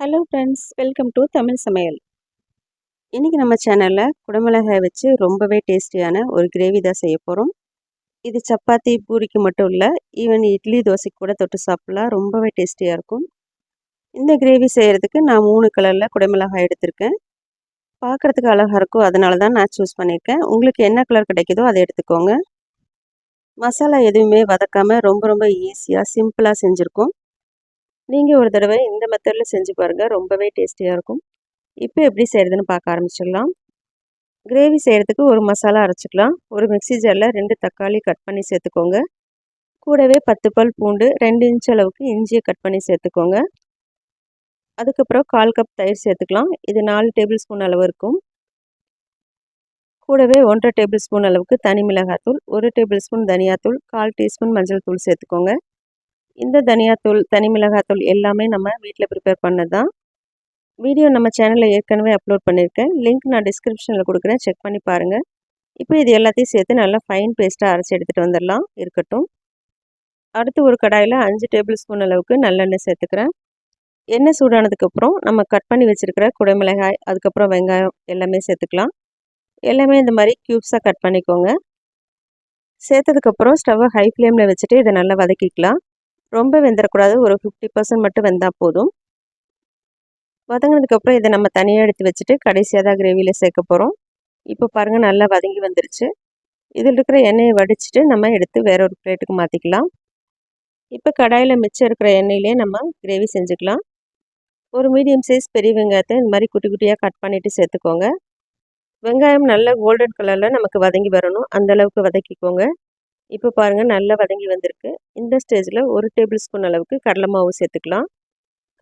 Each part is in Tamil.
Hello friends welcome to Tamil Samayal இன்றைக்கி நம்ம சேனலில் குடமிளகாய் வச்சு ரொம்பவே டேஸ்டியான ஒரு கிரேவி தான் செய்ய போகிறோம் இது சப்பாத்தி பூரிக்கு மட்டும் இல்லை ஈவன் இட்லி தோசைக்கு கூட தொட்டு சாப்பிட்லாம். ரொம்பவே டேஸ்டியாக இருக்கும். இந்த கிரேவி செய்கிறதுக்கு நான் மூணு கலரில் குடமிளகாய் எடுத்திருக்கேன். பார்க்குறதுக்கு அழகாக இருக்கும். அதனால தான் நான் சூஸ் பண்ணியிருக்கேன். உங்களுக்கு என்ன கலர் கிடைக்குதோ அதை எடுத்துக்கோங்க. மசாலா எதுவுமே வதக்காமல் ரொம்ப ரொம்ப ஈஸியாக சிம்பிளாக செஞ்சுருக்கோம். நீங்கள் ஒரு தடவை இந்த மெத்தடில் செஞ்சு பாருங்கள் ரொம்பவே டேஸ்டியாக இருக்கும். இப்போ எப்படி செய்கிறதுன்னு பார்க்க ஆரம்பிச்சிடலாம். கிரேவி செய்கிறதுக்கு ஒரு மசாலா அரைச்சிக்கலாம். ஒரு மிக்சி ஜாரில் ரெண்டு தக்காளி கட் பண்ணி சேர்த்துக்கோங்க. கூடவே பத்து பல் பூண்டு ரெண்டு இன்ச் அளவுக்கு இஞ்சியை கட் பண்ணி சேர்த்துக்கோங்க. அதுக்கப்புறம் கால் கப் தயிர் சேர்த்துக்கலாம். இது நாலு டேபிள் ஸ்பூன் அளவு இருக்கும். கூடவே ஒன்றரை டேபிள் ஸ்பூன் அளவுக்கு தனி மிளகாத்தூள் ஒரு டேபிள் ஸ்பூன் தனியாத்தூள் கால் டீஸ்பூன் மஞ்சள் தூள் சேர்த்துக்கோங்க. இந்த தனியாத்தூள் தனி மிளகாத்தூள் எல்லாமே நம்ம வீட்டில் ப்ரிப்பேர் பண்ணது தான் வீடியோ நம்ம சேனலில் ஏற்கனவே அப்லோட் பண்ணியிருக்கேன் லிங்க் நான் டிஸ்கிரிப்ஷனில் கொடுக்குறேன். செக் பண்ணி பாருங்கள் இப்போ இது எல்லாத்தையும் சேர்த்து நல்லா ஃபைன் பேஸ்ட்டாக அரைச்சி எடுத்துகிட்டு வந்துடலாம். இருக்கட்டும். அடுத்து ஒரு கடாயில் அஞ்சு டேபிள் ஸ்பூன் அளவுக்கு நல்லெண்ணெய் சேர்த்துக்கிறேன். எண்ணெய் சூடானதுக்கப்புறம் நம்ம கட் பண்ணி வச்சுருக்கிற குடைமிளகாய் அதுக்கப்புறம் வெங்காயம் எல்லாமே சேர்த்துக்கலாம். எல்லாமே இந்த மாதிரி க்யூப்ஸாக கட் பண்ணிக்கோங்க. சேர்த்ததுக்கப்புறம் ஸ்டவ்வை ஹை ஃப்ளேமில் வச்சுட்டு இதை நல்லா வதக்கிக்கலாம். ரொம்ப வெந்துடக்கூடாது ஒரு ஃபிஃப்டி பர்சன்ட் மட்டும் வெந்தால் போதும். வதங்கினதுக்கப்புறம் இதை நம்ம தனியாக எடுத்து வச்சுட்டு கடைசியாக தான் கிரேவியில் சேர்க்க போகிறோம் இப்போ பாருங்கள் நல்லா வதங்கி வந்துருச்சு. இதில் இருக்கிற எண்ணெயை வடிச்சிட்டு நம்ம எடுத்து வேற ஒரு பிளேட்டுக்கு மாற்றிக்கலாம் இப்போ கடாயில் மிச்சம் இருக்கிற எண்ணெயிலே நம்ம கிரேவி செஞ்சுக்கலாம். ஒரு மீடியம் சைஸ் பெரிய வெங்காயத்தை இந்த மாதிரி குட்டி குட்டியாக கட் பண்ணிவிட்டு சேர்த்துக்கோங்க. வெங்காயம் நல்ல கோல்டன் கலரில் நமக்கு வதங்கி வரணும். அந்தளவுக்கு வதக்கிக்கோங்க. இப்போ பாருங்கள் நல்லா வதங்கி வந்திருக்கு. இந்த ஸ்டேஜில் ஒரு டேபிள் ஸ்பூன் அளவுக்கு கடலை மாவு சேர்த்துக்கலாம்.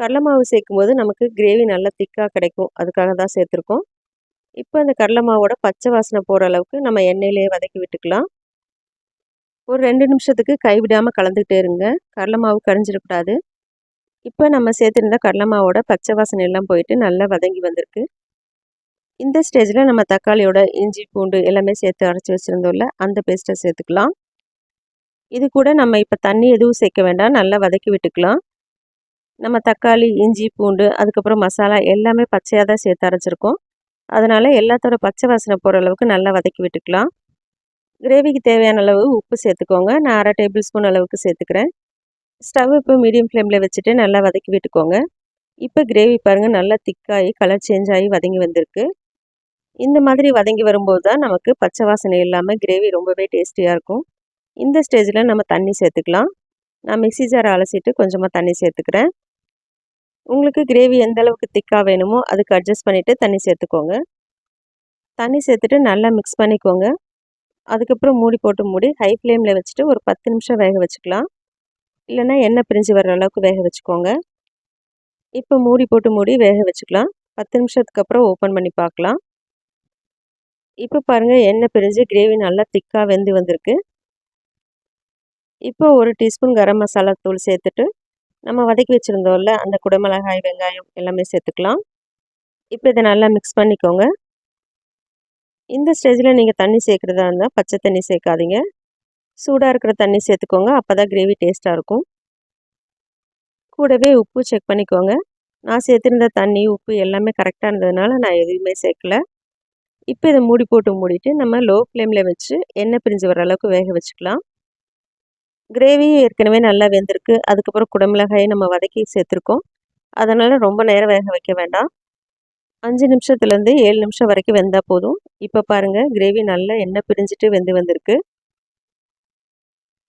கடலை மாவு சேர்க்கும் போது நமக்கு கிரேவி நல்லா திக்காக கிடைக்கும். அதுக்காக தான் சேர்த்துருக்கோம். இப்போ அந்த கடலை மாவோட பச்சை வாசனை போகிற அளவுக்கு நம்ம எண்ணெயிலேயே வதக்கி விட்டுக்கலாம். ஒரு ரெண்டு நிமிஷத்துக்கு கைவிடாமல் கலந்துக்கிட்டே இருங்க. கடலை மாவு கரைஞ்சிடக்கூடாது. இப்போ நம்ம சேர்த்துருந்த கடலை மாவோட பச்சை வாசனை எல்லாம் போயிட்டு நல்லா வதங்கி வந்திருக்கு. இந்த ஸ்டேஜில் நம்ம தக்காளியோட இஞ்சி பூண்டு எல்லாமே சேர்த்து அரைச்சி வச்சுருந்தோம்ல அந்த பேஸ்ட்டை சேர்த்துக்கலாம். இது கூட நம்ம இப்போ தண்ணி எதுவும் சேர்க்க வேண்டாம். நல்லா வதக்கி விட்டுக்கலாம். நம்ம தக்காளி இஞ்சி பூண்டு அதுக்கப்புறம் மசாலா எல்லாமே பச்சையாக தான் சேர்த்து அரைச்சிருக்கோம். அதனால் எல்லாத்தோட பச்சை வாசனை போகிற அளவுக்கு நல்லா வதக்கி விட்டுக்கலாம். கிரேவிக்கு தேவையான அளவு உப்பு சேர்த்துக்கோங்க. நான் அரை டேபிள் ஸ்பூன் அளவுக்கு சேர்த்துக்கிறேன். ஸ்டவ் இப்போ மீடியம் ஃப்ளேமில் வச்சுட்டு நல்லா வதக்கி விட்டுக்கோங்க. இப்போ கிரேவி பாருங்கள் நல்லா திக்காகி கலர் சேஞ்ச் ஆகி வதங்கி வந்திருக்கு. இந்த மாதிரி வதங்கி வரும்போது தான் நமக்கு பச்சை வாசனை இல்லாமல் கிரேவி ரொம்பவே டேஸ்டியாக இருக்கும். இந்த ஸ்டேஜில் நம்ம தண்ணி சேர்த்துக்கலாம். நான் மிக்சி ஜாரை அலசிட்டு கொஞ்சமாக தண்ணி சேர்த்துக்கிறேன். உங்களுக்கு கிரேவி எந்த அளவுக்கு திக்காக வேணுமோ அதுக்கு அட்ஜஸ்ட் பண்ணிவிட்டு தண்ணி சேர்த்துக்கோங்க. தண்ணி சேர்த்துட்டு நல்லா மிக்ஸ் பண்ணிக்கோங்க. அதுக்கப்புறம் மூடி போட்டு மூடி ஹை ஃப்ளேமில் வச்சுட்டு ஒரு பத்து நிமிஷம் வேக வச்சுக்கலாம். இல்லைன்னா எண்ணெய் பிரிஞ்சு வர்ற அளவுக்கு வேக வச்சுக்கோங்க. இப்போ மூடி போட்டு மூடி வேக வச்சுக்கலாம். பத்து நிமிஷத்துக்கு அப்புறம் ஓப்பன் பண்ணி பார்க்கலாம். இப்போ பாருங்கள் எண்ணெய் பிரிஞ்சு கிரேவி நல்லா திக்காக வெந்து வந்திருக்கு. இப்போ ஒரு டீஸ்பூன் கரம் மசாலா தூள் சேர்த்துட்டு நம்ம வதக்கி வச்சுருந்தோம்ல அந்த குடமிளகாய் வெங்காயம் எல்லாமே சேர்த்துக்கலாம். இப்போ இதை நல்லா மிக்ஸ் பண்ணிக்கோங்க. இந்த ஸ்டேஜில் நீங்கள் தண்ணி சேர்க்குறதா இருந்தால் பச்சை தண்ணி சேர்க்காதீங்க. சூடாக இருக்கிற தண்ணி சேர்த்துக்கோங்க அப்போ தான் கிரேவி டேஸ்ட்டாக இருக்கும். கூடவே உப்பு செக் பண்ணிக்கோங்க. நான் சேர்த்துருந்த தண்ணி உப்பு எல்லாமே கரெக்டாக இருந்ததுனால நான் எதுவுமே சேர்க்கல. இப்போ இதை மூடி போட்டு மூடிட்டு நம்ம லோ ஃப்ளேமில் வச்சு எண்ணெய் பிரிஞ்சு வர அளவுக்கு வேக வச்சுக்கலாம். கிரேவி ஏற்கனவே நல்லா வெந்திருக்கு. அதுக்கப்புறம் குடமிளகாயை நம்ம வதக்கி சேர்த்துருக்கோம். அதனால் ரொம்ப நேரம் வேக வைக்க வேண்டாம். அஞ்சு நிமிஷத்துலேருந்து ஏழு நிமிஷம் வரைக்கும் வெந்தால் போதும். இப்போ பாருங்கள் கிரேவி நல்லா எண்ணெய் பிரிஞ்சுட்டு வெந்து வந்திருக்கு.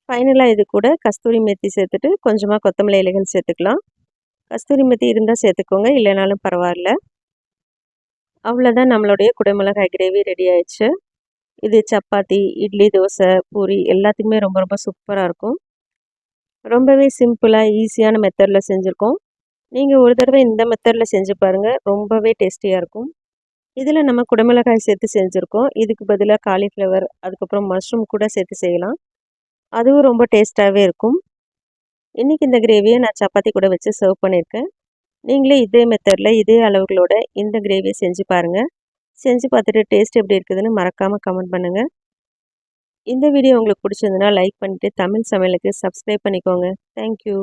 ஃபைனலாக இது கூட கஸ்தூரி மெத்தி சேர்த்துட்டு கொஞ்சமாக கொத்தமல்லி இலைகள் சேர்த்துக்கலாம். கஸ்தூரி மெத்தி இருந்தால் சேர்த்துக்கோங்க இல்லைனாலும் பரவாயில்ல. அவ்வளோதான் நம்மளுடைய குடமிளகாய் கிரேவி ரெடி ஆயிடுச்சு. இது சப்பாத்தி இட்லி தோசை பூரி எல்லாத்துக்குமே ரொம்ப ரொம்ப சூப்பராக இருக்கும். ரொம்பவே சிம்பிளாக ஈஸியான மெத்தடில் செஞ்சுருக்கோம். நீங்கள் ஒரு தடவை இந்த மெத்தடில் செஞ்சு பாருங்கள் ரொம்பவே டேஸ்டியாக இருக்கும். இதில் நம்ம குடமிளகாய் சேர்த்து செஞ்சுருக்கோம். இதுக்கு பதிலாக காலிஃப்ளவர் அதுக்கப்புறம் மஷ்ரூம் கூட சேர்த்து செய்யலாம். அதுவும் ரொம்ப டேஸ்ட்டாகவே இருக்கும். இன்றைக்கி இந்த கிரேவியை நான் சப்பாத்தி கூட வச்சு சர்வ் பண்ணியிருக்கேன். நீங்களே இதே மெத்தடில் இதே அளவுகளோட இந்த கிரேவியை செஞ்சு பாருங்கள் செஞ்சு பார்த்துட்டு டேஸ்ட் எப்படி இருக்குதுன்னு மறக்காமல் கமெண்ட் பண்ணுங்கள் இந்த வீடியோ உங்களுக்கு பிடிச்சிருந்துன்னா லைக் பண்ணிவிட்டு தமிழ் சமையலுக்கு சப்ஸ்கிரைப் பண்ணிக்கோங்க. தேங்க்யூ